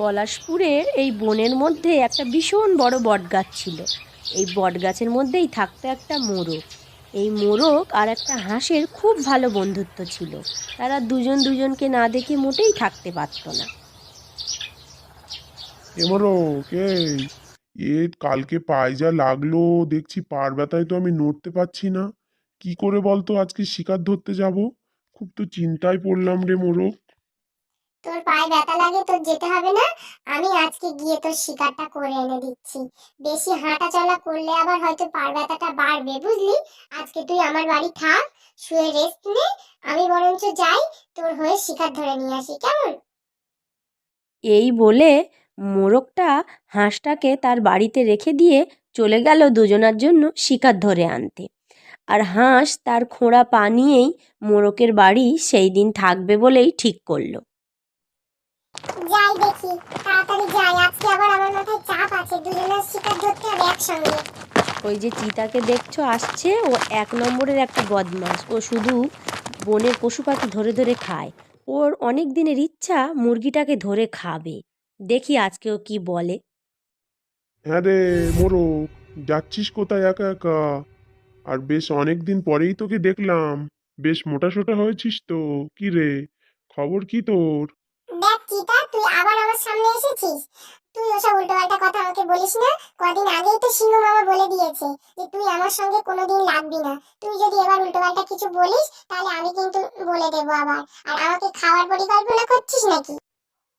পলাশপুরের এই বনের মধ্যে একটা ভীষণ বড় বটগাছ ছিল। এই বটগাছের মধ্যেই থাকতো একটা মোরগ। এই মোরগ আর একটা হাঁসের খুব ভালো বন্ধুত্ব ছিল। তারা দুজন দুজনকে না দেখে মোটেই থাকতে পারতো না। এমারো কে এ কালকে পায়ে যা লাগল, দেখছি পার ব্যথায় তো আমি নড়তে পারছি না। কি করে বলতো, আজকে শিকার ধরতে যাব? খুব তো চিন্তায় পড়লাম রে মোরগ। তোর পায়ে ব্যথা লাগে তোর যেতে হবে না। আমি আজকে গিয়ে তোর শিকারটা করে এনে দিচ্ছি। বেশি হাঁটা চলা করলে আবার হয়তো পার ব্যথাটা বাড়বে, বুঝলি? আজকে তুই আমার বাড়ি থাক, শুয়ে রেস্ট নে, আমি বরঞ্চ যাই, তোর হয়ে শিকার ধরে নিয়ে আসি, কেমন? এই বলে মোরগটা হাঁসটাকে তার বাড়িতে রেখে দিয়ে চলে গেল দুজনার জন্য শিকার ধরে আনতে। আর হাঁস তার খোঁড়া পা নিয়েই মোরগের বাড়ি সেই দিন থাকবে বলেই ঠিক করল। যাই দেখি তাড়াতাড়ি যাই। আজকে আবার আমার মাথায় চাপ আছে দুজনের শিকার ধরতে হবে একসঙ্গে। ওই যে চিতাকে দেখছ আসছে ও এক নম্বরের একটা বদমাস। ও শুধু বনের পশু পাখি ধরে ধরে খায়। ওর অনেক দিনের ইচ্ছা মুরগিটাকে ধরে খাবে। দেখি আজকে ও কি বলে। হ্যাঁ রে মোরগ যাচ্ছিস কোথায় একা একা? আর বেশ অনেক দিন পরেই তোকে দেখলাম। বেশ মোটা সোটা হয়েছিস তো কি রে? খবর কি তোর? আবার আমার সামনে এসেছিস? তুই ওসব উল্টোপাল্টা কথা আমাকে বলিস না? কদিন আগেই তো সিংহ মামা বলে দিয়েছে যে তুই আমার সঙ্গে কোনোদিন লাগবি না। তুই যদি এবার উল্টোপাল্টা কিছু বলিস তাহলে আমি কিন্তু বলে দেবো আবার। আর আমাকে খাওয়ার পরিকল্পনা করছিস নাকি?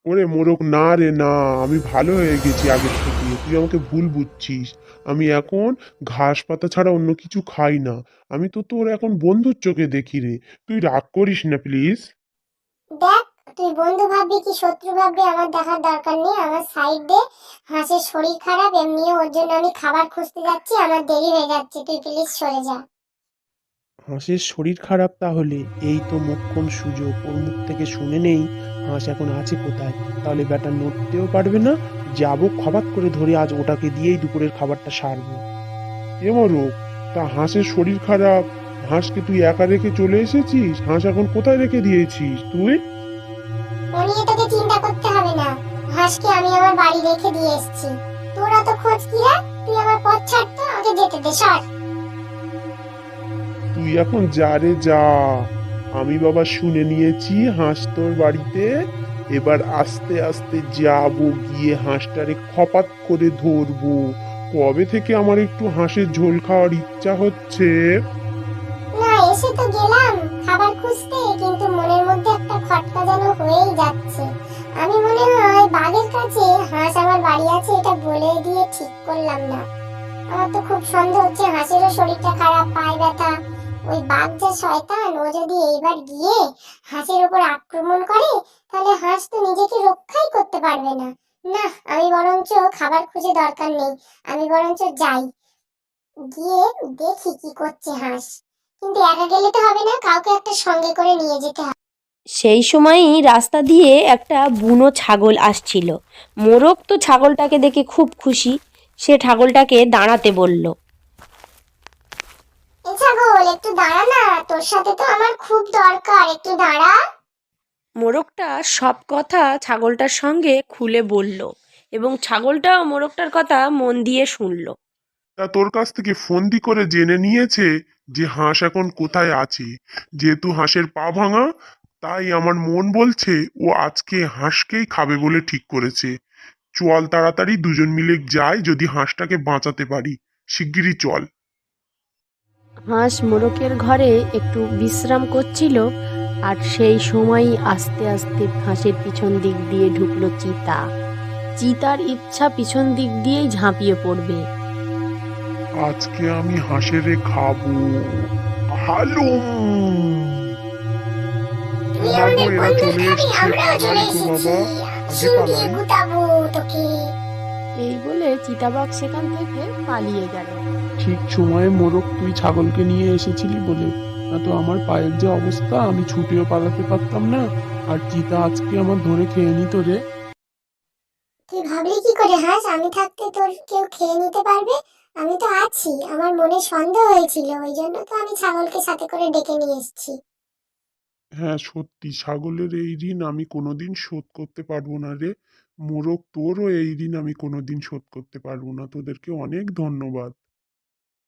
ওরে মোরগ না রে না। আমি ভালো হয়ে গেছি আগের থেকে। তুই আমাকে ভুল বুঝছিস। আমি এখন ঘাস পাতা ছাড়া অন্য কিছু খাই না। আমি তো তোর এখন বন্ধুর চোখে দেখি রে। তুই রাগ করিস না প্লিজ? দেখ তুই বন্ধু ভাববি কি, শত্রু ভাববি? আমার দেখার দরকার নেই। আমার সাইড দে হাঁসের শরীর খারাপ, এমনিও ওর জন্য আমি খাবার খুঁজতে যাচ্ছি। আমার দেরি হয়ে যাচ্ছে, তুই প্লিজ সরে যা। হাঁসের শরীর খারাপ তাহলে? এই তো মোক্ষম সুযোগ? ওর মুখ থেকে শুনে নেই হাঁস এখন আছে কোথায়? তাহলে ব্যাটা নড়তেও পারবে না। যাব খবাত করে ধরে আজ ওটাকে দিয়েই দুপুরের খাবারটা সারবো। এ মোরগ তা হাঁসের শরীর খারাপ? হাঁসকে তুই একা রেখে চলে এসেছিস? হাঁস এখন কোথায় রেখে দিয়েছিস? তুই? হাঁসকে আমি আমার বাড়ি রেখে দিয়ে এসেছি। তোরা তো খোঁজ কি রে তুই আমার পথ ছাড়তো আমাকে যেতে দে সর। তুই এখন যা রে যা। আমি বাবা শুনে নিয়েছি হাঁস তোর বাড়িতে। এবার আস্তে আস্তে যাব গিয়ে হাঁসটারে খপাত করে ধরবো। কবে থেকে আমার একটু হাঁসের ঝোল খাওয়ার ইচ্ছা হচ্ছে? না এসে তো গেলাম খাবার খুঁজতে কিন্তু মনের মধ্যে একটা খটকা যেন হয়েই যাচ্ছে। আমি মনে হয় বাঘের কাছে হাঁস আমার বাড়ি আছে, এটা বলে দিয়ে ঠিক করলাম না। আমার তো খুব সন্দেহ হচ্ছে হাঁসেরও শরীরটা খারাপ, পায় ব্যথা। ওই বাঘ যে শয়তান, ও যদি এইবার গিয়ে হাঁসের উপর আক্রমণ করে, তাহলে হাঁস তো নিজেকে রক্ষাই করতে পারবে না। না, আমি বরঞ্চ খাবার খুঁজে দরকার নেই, আমি বরঞ্চ যাই। গিয়ে দেখি কি করছে হাঁস। কিন্তু একা গেলে তো হবে না, কাউকে একটা সঙ্গে করে নিয়ে যেতে হবে। সেই সময়ই রাস্তা দিয়ে একটা বুনো ছাগল আসছিল। মোরগ তো ছাগলটাকে দেখে খুব খুশি। সে ছাগলটাকে দাঁড়াতে বলল এ ছাগল একটু দাঁড়া না তোর সাথে তো আমার খুব দরকার একটু দাঁড়া। মোরগটা সব কথা ছাগলটার সঙ্গে খুলে বলল এবং ছাগলটাও মোরগটার কথা মন দিয়ে শুনল। তা তোর কাছ থেকে ফন্দি করে জেনে নিয়েছে যে হাঁস এখন কোথায় আছে। যেহেতু হাঁসের পা ভাঙা তাই আমার মন বলছে ও আজকে হাঁসকেই খাবে বলে ঠিক করেছে। চল তাড়াতাড়ি দুজন মিলে যাই যদি হাঁসটাকে বাঁচাতে পারি। শিগগিরই চল। হাঁস মোরগের ঘরে একটু বিশ্রাম করছিল আর সেই সময়ই আস্তে আস্তে হাঁসের পিছন দিক দিয়ে ঢুকলো চিতা। চিতার ইচ্ছা পিছন দিক দিয়েই ঝাঁপিয়ে পড়বে। আজকে আমি হাঁসেরে খাব। হালুম। আমাদের চলে আমরাও চলে এসেছি বাবা। দিয়ে গুতাবো তোকে। এই বলে চিতাবাঘ সেখান থেকে পালিয়ে গেল। ঠিক সময়ে মোরগ তুই ছাগলকে নিয়ে এসেছিলি বলে। না তো আমার পায়ের যে অবস্থা আমি ছুটেও পালাতে পারতাম না। আর চিতা আজকে আমার ধরে খেয়ে নিত রে। তুই ভাবলি কি করে হাঁস? আমি থাকতে তোর কেউ খেয়ে নিতে পারবে? আমি তো আছি আমার মনে সন্দেহ হয়েছিল। ওই জন্য তো আমি ছাগলকে সাথে করে ডেকে নিয়ে এসেছি। হ্যাঁ সত্যি। ছাগলের এই ঋণ আমি কোনোদিন শোধ করতে পারব না রে। মোরগ তোরও এই ঋণ আমি কোনোদিন শোধ করতে পারব না। তোদেরকে অনেক ধন্যবাদ।